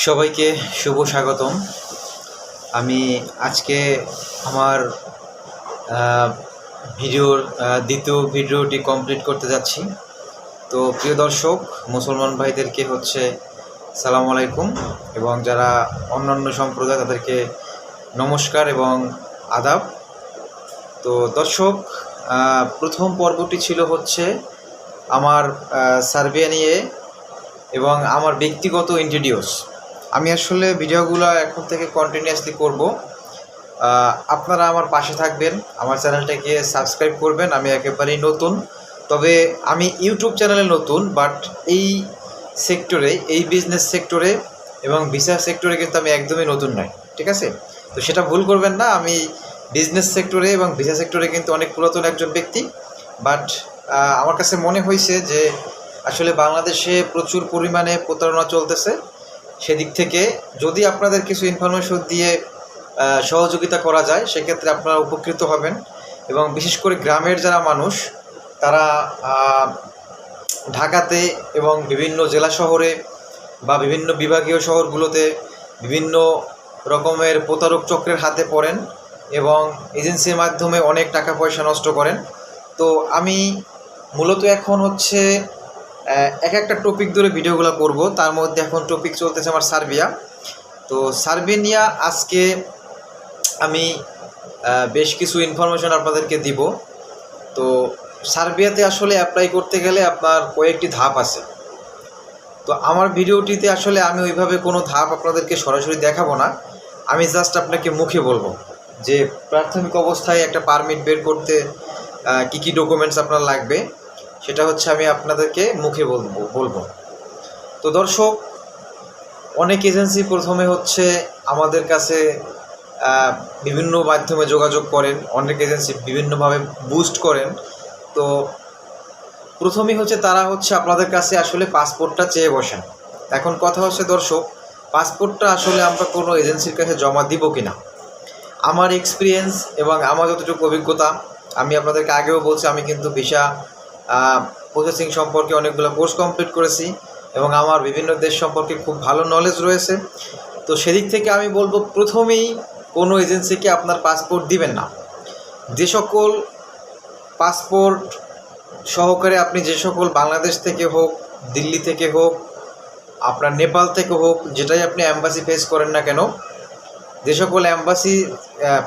সবাইকে শুভ স্বাগতম। আমি আজকে আমার ভিডিওর দ্বিতীয় ভিডিওটি কমপ্লিট করতে যাচ্ছি। তো প্রিয় দর্শক, মুসলমান ভাইদেরকে হচ্ছে সালাম আলাইকুম এবং যারা অন্যান্য সম্প্রদায় তাদেরকে নমস্কার এবং আদাব। তো দর্শক প্রথম পর্বটি ছিল হচ্ছে আমার সার্বিয়া নিয়ে এবং আমার ব্যক্তিগত ইন্ট্রোডিউস আমি আসলে ভিডিওগুলো এখন থেকে কন্টিনিউয়াসলি করব। আপনারা আমার পাশে থাকবেন, আমার চ্যানেলটাকে সাবস্ক্রাইব করবেন, আমি একেবারেই নতুন। তবে আমি ইউটিউব চ্যানেলে নতুন বাট এই সেক্টরে এই বিজনেস সেক্টরে এবং ভিসা সেক্টরে কিন্তু আমি একদমই নতুন নয়, ঠিক আছে? তো সেটা ভুল করবেন না, আমি বিজনেস সেক্টরে এবং ভিসা সেক্টরে কিন্তু অনেক পুরাতন একজন ব্যক্তি বাট আমার কাছে মনে হয়েছে যে আসলে বাংলাদেশে প্রচুর পরিমাণে প্রতারণা চলতেছে। সেদিক থেকে যদি আপনাদের কিছু ইনফরমেশন দিয়ে সহযোগিতা করা যায়, সেক্ষেত্রে আপনারা উপকৃত হবেন। এবং বিশেষ করে গ্রামের যারা মানুষ, তারা ঢাকাতে এবং বিভিন্ন জেলা শহরে বা বিভিন্ন বিভাগীয় শহরগুলোতে বিভিন্ন রকমের প্রতারক চক্রের হাতে পড়েন এবং এজেন্সির মাধ্যমে অনেক টাকা পয়সা নষ্ট করেন। তো আমি মূলত এখন হচ্ছে এক একটা টপিক ধরে ভিডিওগুলো করব। তার মধ্যে এখন টপিক চলতেছে আমার সার্বিয়া। তো সার্বিনিয়া আজকে আমি বেশ কিছু ইনফরমেশন আপনাদেরকে দিব। তো সার্বিয়াতে আসলে অ্যাপ্লাই করতে গেলে আপনার কয়েকটি ধাপ আছে। তো আমার ভিডিওটিতে আসলে আমি ওইভাবে কোনো ধাপ আপনাদেরকে সরাসরি দেখাবো না। আমি জাস্ট আপনাকে মুখে বলব যে প্রাথমিক অবস্থায় একটা পারমিট বের করতে কী কী ডকুমেন্টস আপনার লাগবে। সেটা হচ্ছে আমি আপনাদেরকে মুখে বলব বলব। তো দর্শক, অনেক এজেন্সি প্রথমে হচ্ছে আমাদের কাছে বিভিন্ন মাধ্যমে যোগাযোগ করেন, অনেক এজেন্সি বিভিন্নভাবে বুস্ট করেন। তো প্রথমেই হচ্ছে তারা হচ্ছে আপনাদের কাছে আসলে পাসপোর্টটা চেয়ে বসেন। এখন কথা হচ্ছে দর্শক পাসপোর্টটা আসলে আমরা কোনো এজেন্সির কাছে জমা দিব কি না আমার এক্সপিরিয়েন্স এবং আমার যতটুকু অভিজ্ঞতা, আমি আপনাদেরকে আগেও বলছি, আমি কিন্তু ভিসা প্রসেসিং সম্পর্কে অনেকগুলো কোর্স কমপ্লিট করেছি এবং আমার বিভিন্ন দেশ সম্পর্কে খুব ভালো নলেজ রয়েছে। তো সেদিক থেকে আমি বলব, প্রথমেই কোনো এজেন্সিকে আপনার পাসপোর্ট দিবেন না। যে সকল পাসপোর্ট সহকারে আপনি যে সকল বাংলাদেশ থেকে হোক, দিল্লি থেকে হোক, আপনার নেপাল থেকে হোক, যেটাই আপনি অ্যাম্বাসি ফেস করেন না কেন, যে সকল অ্যাম্বাসি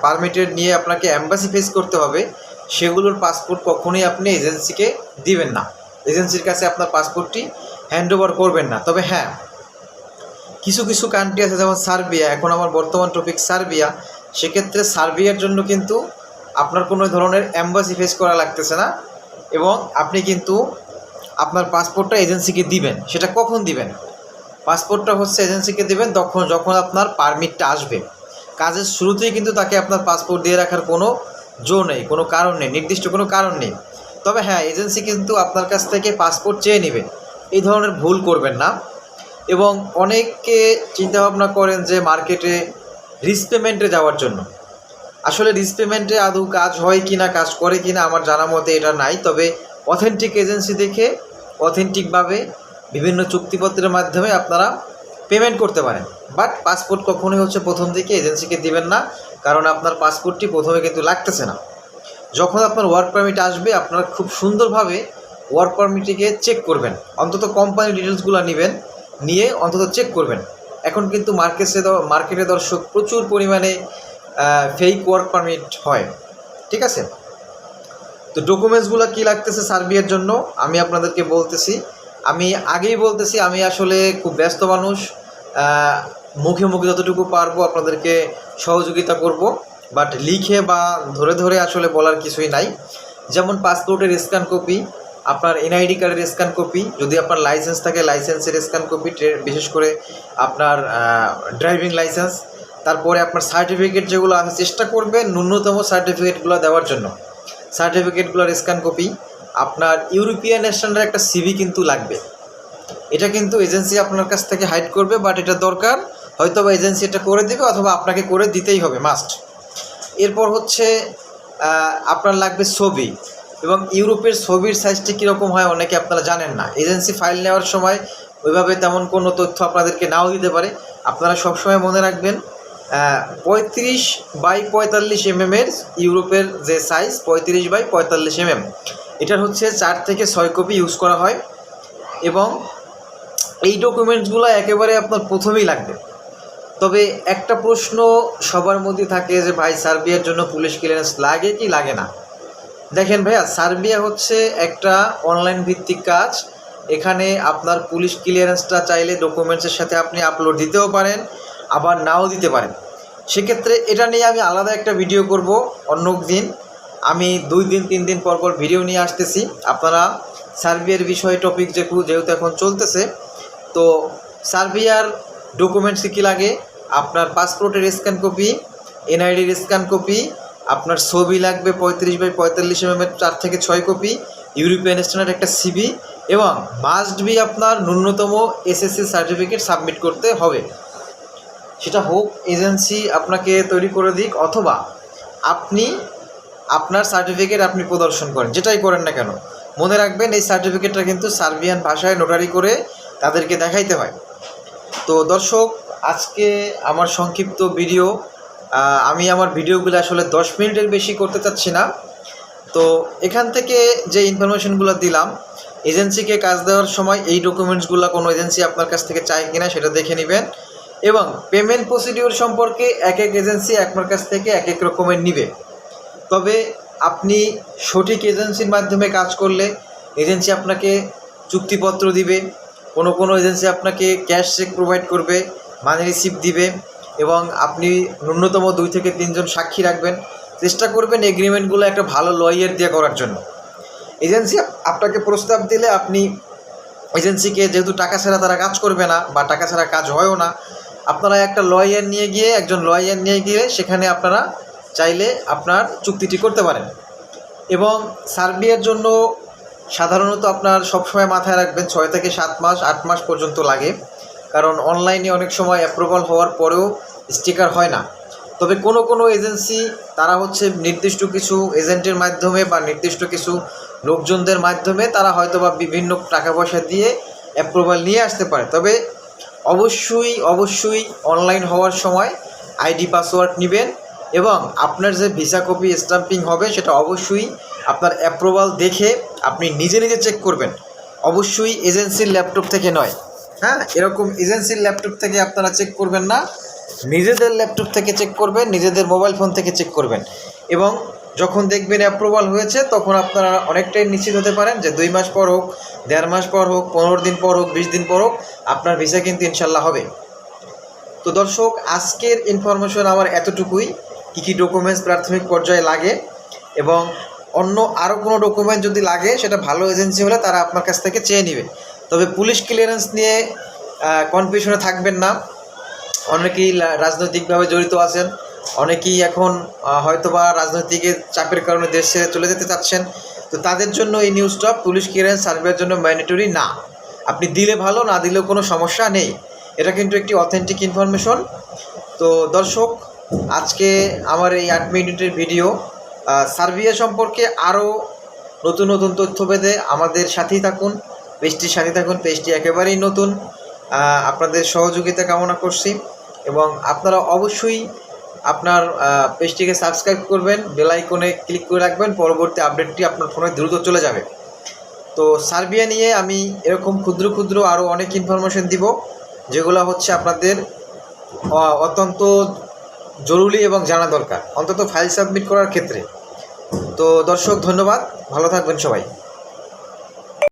পারমিটেড নিয়ে আপনাকে অ্যাম্বাসি ফেস করতে হবে। সেগুলোর পাসপোর্ট কখনোই আপনি এজেন্সিকে দিবেন না। এজেন্সির কাছে আপনার পাসপোর্টটি হ্যান্ড ওভার করবেন না। তবে হ্যাঁ কিছু কিছু কান্ট্রি আছে, যেমন সার্বিয়া। এখন আমার বর্তমান টপিক সার্বিয়া। সেক্ষেত্রে সার্বিয়ার জন্য কিন্তু আপনার কোনো ধরনের অ্যাম্বাসি ফেস করা লাগতেছে না এবং আপনি কিন্তু আপনার পাসপোর্টটা এজেন্সিকে দিবেন। সেটা কখন দিবেন? পাসপোর্টটা হচ্ছে এজেন্সিকে দিবেন তখন, যখন আপনার পারমিটটা আসবে। কাজের শুরুতেই কিন্তু তাকে আপনার পাসপোর্ট দিয়ে রাখার কোনো জো নেই, কোনো কারণ নেই, নির্দিষ্ট কোনো কারণ নেই। তবে হ্যাঁ এজেন্সি কিন্তু আপনার কাছ থেকে পাসপোর্ট চেয়ে নেবে। এই ধরনের ভুল করবেন না। এবং অনেকে চিন্তাভাবনা করেন যে মার্কেটে রিস্ক পেমেন্টে যাওয়ার জন্য। আসলে রিস্ক পেমেন্টে আদৌ কাজ হয় কি না কাজ করে কি না আমার জানা মতে এটা নাই। তবে অথেন্টিক এজেন্সি দেখে অথেন্টিকভাবে বিভিন্ন চুক্তিপত্রের মাধ্যমে আপনারা পেমেন্ট করতে পারেন। বাট পাসপোর্ট কখনোই হচ্ছে প্রথম দিকে এজেন্সিকে দিবেন না। কারণ আপনার পাসপোর্টটি প্রথমে কিন্তু লাগতেছে না। যখন আপনার ওয়ার্ক পারমিট আসবে, আপনারা খুব সুন্দরভাবে ওয়ার্ক পারমিটটিকে চেক করবেন। অন্তত কোম্পানি ডিটেলসগুলো নেবেন, নিয়ে অন্তত চেক করবেন। এখন কিন্তু মার্কেটে মার্কেটে দর্শক প্রচুর পরিমাণে ফেক ওয়ার্ক পারমিট হয়। ঠিক আছে? তো ডকুমেন্টসগুলো কী লাগতেছে সার্বিয়ার জন্য? আমি আপনাদেরকে বলতেছি। আমি আগেই বলতেছি, আমি আসলে খুব ব্যস্ত মানুষ। মুখে মুখে যতটুকু পারব আপনাদেরকে সহযোগিতা করব বাট লিখে বা ধরে ধরে আসলে বলার কিছুই নাই। যেমন পাসপোর্টের স্ক্যান কপি আপনার এনআইডি কার্ডের স্ক্যান কপি যদি আপনার লাইসেন্স থাকে লাইসেন্সের স্ক্যান কপি বিশেষ করে আপনার ড্রাইভিং লাইসেন্স তারপরে আপনার সার্টিফিকেট যেগুলো আছে, চেষ্টা করবেন ন্যূনতম সার্টিফিকেটগুলো দেওয়ার জন্য। সার্টিফিকেটগুলোর স্ক্যান কপি আপনার ইউরোপিয়ান ন্যাশনালের একটা সিভি কিন্তু লাগবে। এটা কিন্তু এজেন্সি আপনার কাছ থেকে হাইড করবে বাট এটা দরকার হয়তো বা এজেন্সি এটা করে দেবে অথবা আপনাকে করে দিতেই হবে মাস্ট এরপর হচ্ছে আপনার লাগবে ছবি এবং ইউরোপের ছবির সাইজটি কীরকম হয় অনেকে আপনারা জানেন না। এজেন্সি ফাইল নেওয়ার সময় ওইভাবে তেমন কোনো তথ্য আপনাদেরকে নাও দিতে পারে। আপনারা সবসময় মনে রাখবেন পঁয়ত্রিশ বাই পঁয়তাল্লিশ এম এর ইউরোপের যে সাইজ পঁয়ত্রিশ বাই পঁয়তাল্লিশ এম এটার হচ্ছে চার থেকে ছয় কপি ইউজ করা হয় এবং এই ডকুমেন্টসগুলো একেবারে আপনার প্রথমেই লাগবে। তবে একটা প্রশ্ন সবার মধ্যে থাকে যে, ভাই, সার্বিয়ার জন্য পুলিশ ক্লিয়ারেন্স লাগে কি লাগে না? দেখেন ভাইয়া, সার্বিয়া হচ্ছে একটা অনলাইন ভিত্তিক কাজ। এখানে আপনার পুলিশ ক্লিয়ারেন্সটা চাইলে ডকুমেন্টসের সাথে আপনি আপলোড দিতেও পারেন, আবার নাও দিতে পারেন। সেক্ষেত্রে এটা নিয়ে আমি আলাদা একটা ভিডিও করব অন্য দিন। আমি দুই দিন, তিন দিন পর পর ভিডিও নিয়ে আসতেছি। আপনারা সার্বিয়ার বিষয়ে টপিক যেহেতু যেহেতু এখন চলতেছে, তো সার্বিয়ার ডকুমেন্টস কী লাগে? আপনার পাসপোর্টের স্ক্যান কপি এনআইডির স্ক্যান কপি আপনার ছবি লাগবে পঁয়ত্রিশ বাই পঁয়তাল্লিশ এম এর চার থেকে ছয় কপি ইউরোপিয়ান স্ট্যান্ডার্ড একটা সিবি এবং মাস্ট বি আপনার ন্যূনতম এসএসসি সার্টিফিকেট সাবমিট করতে হবে। সেটা হোক এজেন্সি আপনাকে তৈরি করে দিক অথবা আপনি আপনার সার্টিফিকেট আপনি প্রদর্শন করেন, যেটাই করেন না কেন। মনে রাখবেন এই সার্টিফিকেটটা কিন্তু সার্বিয়ান ভাষায় নোটারি করে তাদেরকে দেখাইতে হয়। তো দর্শক, আজকে আমার সংক্ষিপ্ত ভিডিও আমি আমার ভিডিওগুলো আসলে দশ মিনিটের বেশি করতে চাচ্ছি না। তো এখান থেকে যে ইনফরমেশনগুলো দিলাম, এজেন্সিকে কাজ দেওয়ার সময় এই ডকুমেন্টসগুলো কোনো এজেন্সি আপনার কাছ থেকে চায় কিনা সেটা দেখে নেবেন এবং পেমেন্ট প্রসিডিওর সম্পর্কে এক এক এজেন্সি আপনার কাছ থেকে এক এক রকমের নিবে। তবে আপনি সঠিক এজেন্সির মাধ্যমে কাজ করলে এজেন্সি আপনাকে চুক্তিপত্র দিবে কোনো কোনো এজেন্সি আপনাকে ক্যাশ চেক প্রোভাইড করবে মানি রিসিপ্ট দিবে এবং আপনি ন্যূনতম দুই থেকে তিনজন সাক্ষী রাখবেন। চেষ্টা করবেন এগ্রিমেন্টগুলো একটা ভালো লয়ার দিয়ে করার জন্য। এজেন্সি আপনাকে প্রস্তাব দিলে আপনি এজেন্সিকে যেহেতু টাকা ছাড়া তারা কাজ করবে না বা টাকা ছাড়া কাজ হয়ও না, আপনারা একটা লয়ার নিয়ে গিয়ে, একজন লয়ার নিয়ে গিয়ে সেখানে আপনারা চাইলে আপনার চুক্তিটি করতে পারেন। এবং সার্বিয়ার জন্য সাধারণত আপনার সবসময় মাথায় রাখবেন ছয় থেকে সাত মাস, আট মাস পর্যন্ত লাগে। কারণ অনলাইনে অনেক সময় অ্যাপ্রুভাল হওয়ার পরেও স্টিকার হয় না। তবে কোনো কোনো এজেন্সি তারা হচ্ছে নির্দিষ্ট কিছু এজেন্টের মাধ্যমে বা নির্দিষ্ট কিছু লোকজনদের মাধ্যমে তারা হয়তো বা বিভিন্ন টাকা পয়সা দিয়ে অ্যাপ্রুভাল নিয়ে আসতে পারে। তবে অবশ্যই অবশ্যই অনলাইন হওয়ার সময় আইডি পাসওয়ার্ড নেবেন এবং আপনার যে ভিসা কপি স্টাম্পিং হবে সেটা অবশ্যই আপনার অ্যাপ্রুভাল দেখে আপনি নিজে নিজে চেক করবেন। অবশ্যই এজেন্সির ল্যাপটপ থেকে নয়। হ্যাঁ এরকম এজেন্সির ল্যাপটপ থেকে আপনারা চেক করবেন না। নিজেদের ল্যাপটপ থেকে চেক করবেন, নিজেদের মোবাইল ফোন থেকে চেক করবেন। এবং যখন দেখবেন অ্যাপ্রুভাল হয়েছে, তখন আপনারা অনেকটাই নিশ্চিত হতে পারেন যে দুই মাস পর হোক, দেড় মাস পর হোক, পনেরো দিন পর হোক, বিশ দিন পর হোক, আপনার ভিসা কিন্তু ইনশাল্লাহ হবে। তো দর্শক, আজকের ইনফরমেশন আমার এতটুকুই। কী কী ডকুমেন্টস প্রাথমিক পর্যায়ে লাগে? এবং অন্য আরও কোনো ডকুমেন্ট যদি লাগে, সেটা ভালো এজেন্সি হলে তারা আপনার কাছ থেকে চেয়ে নেবে। তবে পুলিশ ক্লিয়ারেন্স নিয়ে কনফিউশনে থাকবেন না। অনেকেই রাজনৈতিকভাবে জড়িত আছেন। অনেকেই এখন হয়তোবা রাজনৈতিকের চাপের কারণে দেশ ছেড়ে চলে যেতে চাচ্ছেন। তো তাদের জন্য এই নিউজটা পুলিশ ক্লিয়ারেন্স সার্ভের জন্য ম্যান্ডেটরি না। আপনি দিলে ভালো, না দিলেও কোনো সমস্যা নেই। এটা কিন্তু একটি অথেন্টিক ইনফরমেশন তো দর্শক, আজকে আমার এই আট মিনিটের ভিডিও সার্বিয়া সম্পর্কে আরও নতুন নতুন তথ্য পেতে আমাদের সাথেই থাকুন, পেজটির সাথে থাকুন, পেজটি একেবারেই নতুন। আপনাদের সহযোগিতা কামনা করছি এবং আপনারা অবশ্যই আপনার পেজটিকে সাবস্ক্রাইব করবেন, বেল আইকনে ক্লিক করে রাখবেন, পরবর্তী আপডেটটি আপনার ফোনে দ্রুত চলে যাবে। তো সার্বিয়া নিয়ে আমি এরকম ক্ষুদ্র ক্ষুদ্র আরও অনেক ইনফরমেশন দিব, যেগুলো হচ্ছে আপনাদের অত্যন্ত জরুরি এবং জানা দরকার। অন্তত ফাইল সাবমিট করার ক্ষেত্রে। তো দর্শক, ধন্যবাদ। ভালো থাকবেন সবাই।